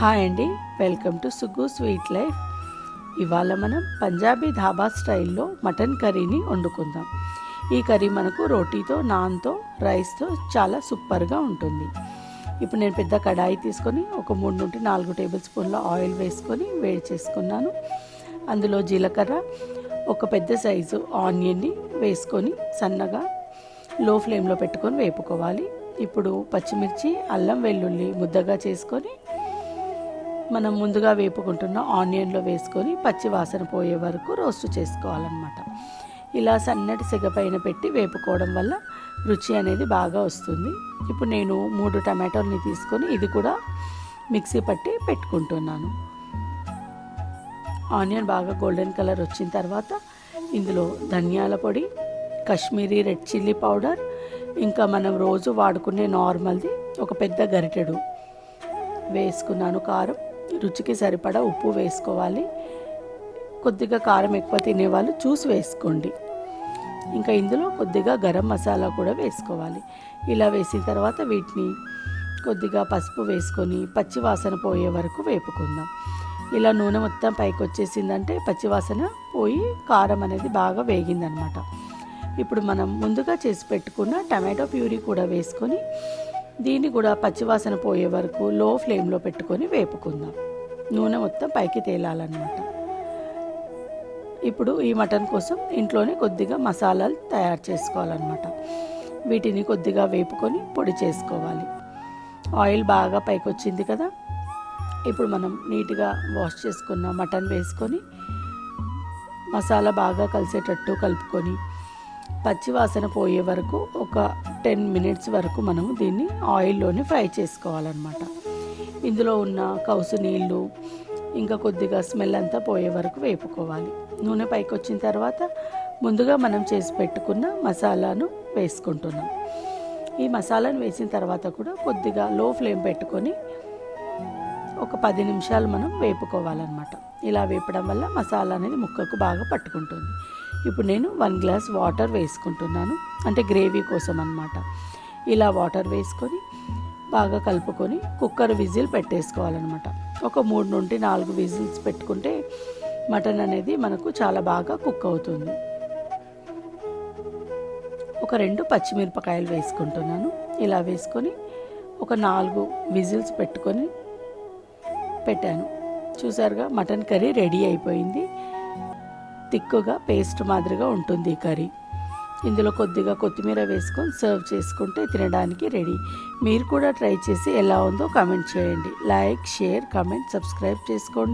Hi అండి. Welcome to Suggu sweet life. ఇవాళ మనం పంజాబీ ధాబా స్టైల్లో మటన్ కర్రీని వండుకుందాం. ఈ కర్రీ మనకు రోటీతో నాన్తో రైస్తో చాలా సూపర్గా ఉంటుంది. ఇప్పుడు నేను పెద్ద కడాయి తీసుకొని ఒక మూడు నుండి నాలుగు టేబుల్ స్పూన్ల ఆయిల్ వేసుకొని వేడి చేసుకున్నాను. అందులో జీలకర్ర ఒక పెద్ద సైజు ఆనియన్ని వేసుకొని సన్నగా లో ఫ్లేమ్లో పెట్టుకొని వేపుకోవాలి. ఇప్పుడు పచ్చిమిర్చి అల్లం వెల్లుల్లి ముద్దగా చేసుకొని మనం ముందుగా వేపుకుంటున్న ఆనియన్లో వేసుకొని పచ్చి వాసన పోయే వరకు రోస్ట్ చేసుకోవాలన్నమాట. ఇలా సన్నటి సెగ పైన పెట్టి వేపుకోవడం వల్ల రుచి అనేది బాగా వస్తుంది. ఇప్పుడు నేను మూడు టమాటోల్ని తీసుకొని ఇది కూడా మిక్సీ పట్టి పెట్టుకుంటున్నాను. ఆనియన్ బాగా గోల్డెన్ కలర్ వచ్చిన తర్వాత ఇందులో ధనియాల పొడి కాశ్మీరీ రెడ్ చిల్లీ పౌడర్ ఇంకా మనం రోజు వాడుకునే నార్మల్ది ఒక పెద్ద గరిటెడు వేసుకున్నాను కారం. రుచికి సరిపడా ఉప్పు వేసుకోవాలి. కొద్దిగా కారం ఎక్కువ తినేవాళ్ళు చూసి వేసుకోండి. ఇంకా ఇందులో కొద్దిగా గరం మసాలా కూడా వేసుకోవాలి. ఇలా వేసిన తర్వాత వీటిని కొద్దిగా పసుపు వేసుకొని పచ్చివాసన పోయే వరకు వేపుకుందాం. ఇలా నూనె మొత్తం పైకి వచ్చేసిందంటే పచ్చివాసన పోయి కారం అనేది బాగా వేగిందనమాట. ఇప్పుడు మనం ముందుగా చేసి పెట్టుకున్న టమాటో ప్యూరీ కూడా వేసుకొని దీన్ని కూడా పచ్చివాసన పోయే వరకు లో ఫ్లేమ్లో పెట్టుకొని వేపుకుందాం. నూనె మొత్తం పైకి తేలాలన్నమాట. ఇప్పుడు ఈ మటన్ కోసం ఇంట్లోనే కొద్దిగా మసాలాలు తయారు చేసుకోవాలన్నమాట. వీటిని కొద్దిగా వేపుకొని పొడి చేసుకోవాలి. ఆయిల్ బాగా పైకి వచ్చింది కదా? ఇప్పుడు మనం నీట్గా వాష్ చేసుకున్న మటన్ వేసుకొని మసాలా బాగా కలిసేటట్టు కలుపుకొని పచ్చివాసన పోయే వరకు ఒక టెన్ మినిట్స్ వరకు మనము దీన్ని ఆయిల్లోనే ఫ్రై చేసుకోవాలన్నమాట. ఇందులో ఉన్న కౌసు నీళ్ళు ఇంకా కొద్దిగా స్మెల్ అంతా పోయే వరకు వేపుకోవాలి. నూనె పైకి వచ్చిన తర్వాత ముందుగా మనం చేసి పెట్టుకున్న మసాలాను వేసుకుంటున్నాం. ఈ మసాలాను వేసిన తర్వాత కూడా కొద్దిగా లో ఫ్లేమ్ పెట్టుకొని ఒక పది నిమిషాలు మనం వేపుకోవాలన్నమాట. ఇలా వేపడం వల్ల మసాలా అనేది ముక్కకు బాగా పట్టుకుంటుంది. ఇప్పుడు నేను వన్ గ్లాస్ వాటర్ వేసుకుంటున్నాను. అంటే గ్రేవీ కోసం అనమాట ఇలా వాటర్ వేసుకొని బాగా కలుపుకొని కుక్కర్ విజిల్ పెట్టేసుకోవాలన్నమాట. ఒక మూడు నుండి నాలుగు విజిల్స్ పెట్టుకుంటే మటన్ అనేది మనకు చాలా బాగా కుక్ అవుతుంది. ఒక రెండు పచ్చిమిరపకాయలు వేసుకుంటున్నాను. ఇలా వేసుకొని ఒక నాలుగు విజిల్స్ పెట్టుకొని పెట్టాను. చూసారుగా మటన్ కర్రీ రెడీ అయిపోయింది. తిక్కుగా పేస్ట్ మాదిరిగా ఉంటుంది ఈ కర్రీ. ఇందులో కొద్దిగా కొత్తిమీర వేసుకొని సర్వ్ చేసుకుంటే తినడానికి రెడీ మీరు కూడా ట్రై చేసి ఎలా ఉందో కామెంట్ చేయండి. లైక్ షేర్ కామెంట్ సబ్స్క్రైబ్ చేసుకోండి.